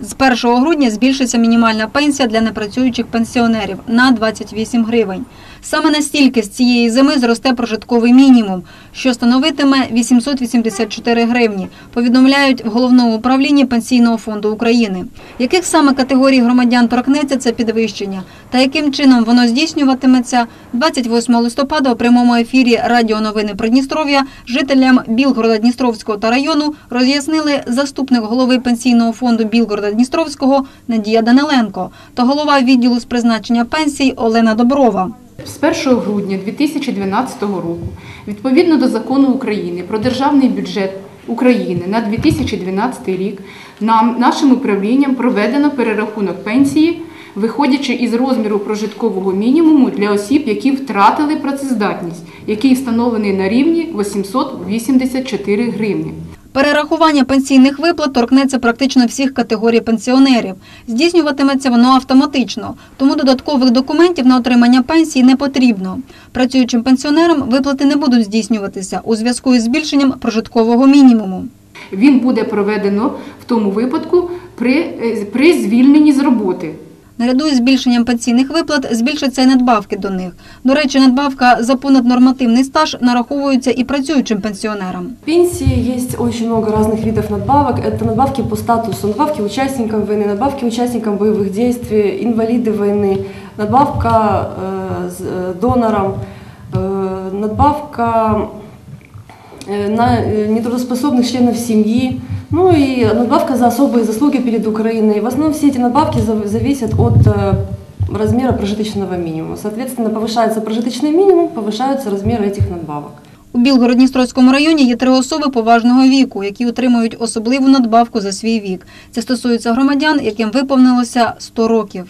З 1 грудня збільшиться мінімальна пенсія для непрацюючих пенсіонерів на 28 гривень. Саме настільки з цієї зими зросте прожитковий мінімум, що становитиме 884 гривні, повідомляють в головному управлінні Пенсійного фонду України. Яких саме категорій громадян торкнеться це підвищення та яким чином воно здійснюватиметься 28 листопада у прямому ефірі Радіо Новини Придністров'я жителям Білгорода Дністровського та району роз'яснили заступник голови Пенсійного фонду Білгорода Дністровського Надія Даниленко та голова відділу з призначення пенсій Олена Доброва. З 1 грудня 2012 року, відповідно до закону України про державний бюджет України на 2012 рік, нам нашим управлінням проведено перерахунок пенсії, виходячи із розміру прожиткового мінімуму для осіб, які втратили працездатність, який встановлений на рівні 884 гривні. Перерахування пенсійних виплат торкнеться практично всіх категорій пенсіонерів. Здійснюватиметься воно автоматично, тому додаткових документів на отримання пенсії не потрібно. Працюючим пенсіонерам виплати не будуть здійснюватися у зв'язку із збільшенням прожиткового мінімуму. Він буде проведено в тому випадку при, е, при звільненні з роботи. Наряду із збільшенням пенсійних виплат збільшаться й надбавки до них. До речі, надбавка за понаднормативний стаж нараховується і працюючим пенсіонерам. В пенсии есть очень много разных видов надбавок. Это надбавки по статусу, надбавки участникам войны, надбавки участникам боевых действий, инвалиды войны, надбавка э, с- э, донорам, э, надбавка э, на э, нетрудоспособных членов семьи, ну и надбавка за особые заслуги перед Украиной. В основном все эти надбавки зав- зависят от э, размера прожиточного минимума. Соответственно, повышается прожиточный минимум, повышаются размеры этих надбавок. У Білгород-Дністровському районі є три особи поважного віку, які отримують особливу надбавку за свій вік. Це стосується громадян, яким виповнилося 100 років.